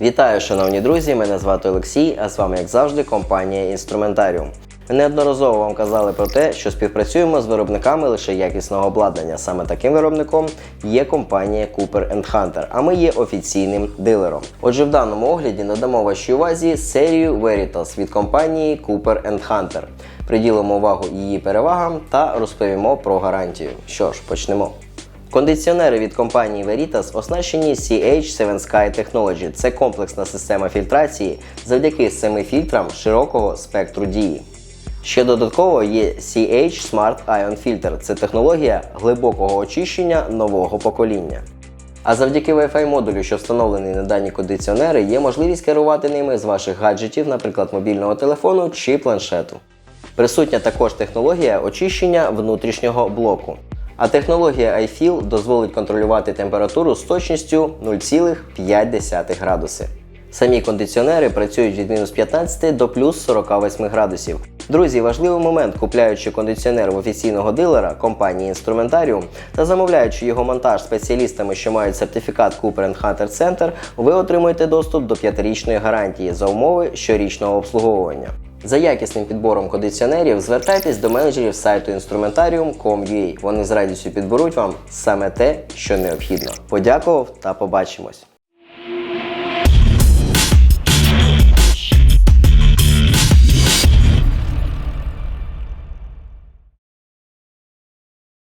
Вітаю, шановні друзі! Мене звати Олексій, а з вами, як завжди, компанія Інструментаріум. Ми неодноразово вам казали про те, що співпрацюємо з виробниками лише якісного обладнання. Саме таким виробником є компанія Cooper Hunter, а ми є офіційним дилером. Отже, в даному огляді надамо вашій увазі серію Veritas від компанії Cooper Hunter. Приділимо увагу її перевагам та розповімо про гарантію. Що ж, почнемо. Кондиціонери від компанії Veritas оснащені CH7 Sky Technology. Це комплексна система фільтрації завдяки семи фільтрам широкого спектру дії. Ще додатково є CH Smart Ion Filter. Це технологія глибокого очищення нового покоління. А завдяки Wi-Fi модулю, що встановлений на дані кондиціонери, є можливість керувати ними з ваших гаджетів, наприклад, мобільного телефону чи планшету. Присутня також технологія очищення внутрішнього блоку. А технологія iFeel дозволить контролювати температуру з точністю 0,5 градуси. Самі кондиціонери працюють від мінус 15 до плюс 48 градусів. Друзі, важливий момент, купляючи кондиціонер в офіційного дилера компанії Інструментаріум та замовляючи його монтаж спеціалістами, що мають сертифікат Cooper Hunter Center, ви отримуєте доступ до 5-річної гарантії за умови щорічного обслуговування. За якісним підбором кондиціонерів звертайтесь до менеджерів сайту instrumentarium.com.ua. Вони з радістю підберуть вам саме те, що необхідно. Подякував та побачимось!